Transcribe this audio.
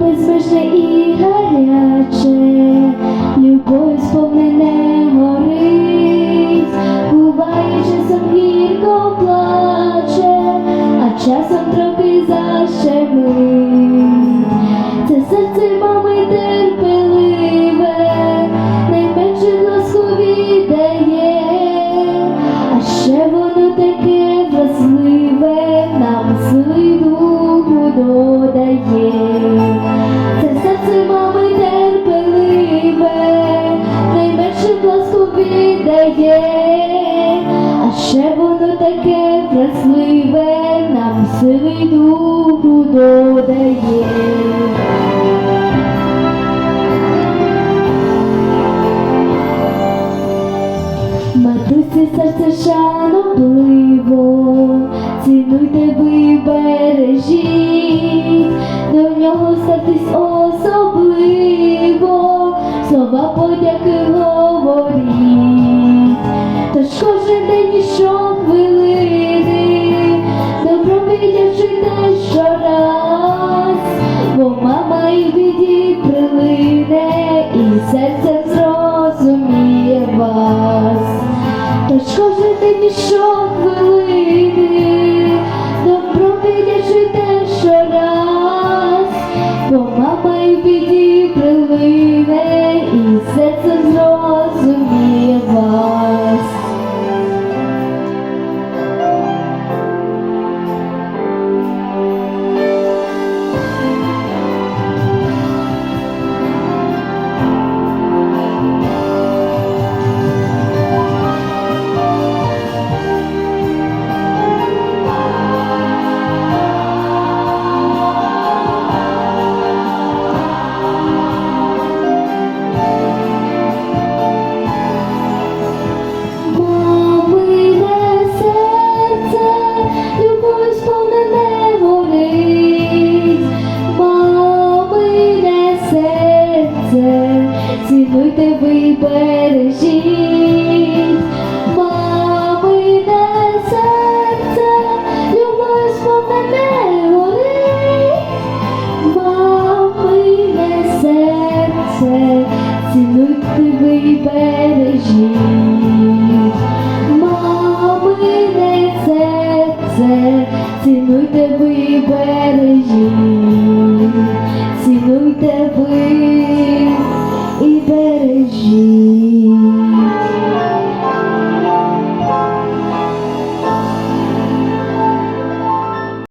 безмежне і гаряче, любов сповнене горить, буває часом гірко плаче, а часом трохи защемить. Матусі серце шанобливо, цінуйте ви бережіть, до нього ставтесь особливо, слова подяки говоріть, тож кожен день і щохвилини, Тож кожен хвилини, добро щохвилини, те, що щораз, бо мама й біді прилине, цінуйте ви бережіть, мамине серце, любов сповнене горить, мамине серце, цінуйте ви бережіть. Мамине серце, цінуйте ви бережіть, цінуйте ви e beijei.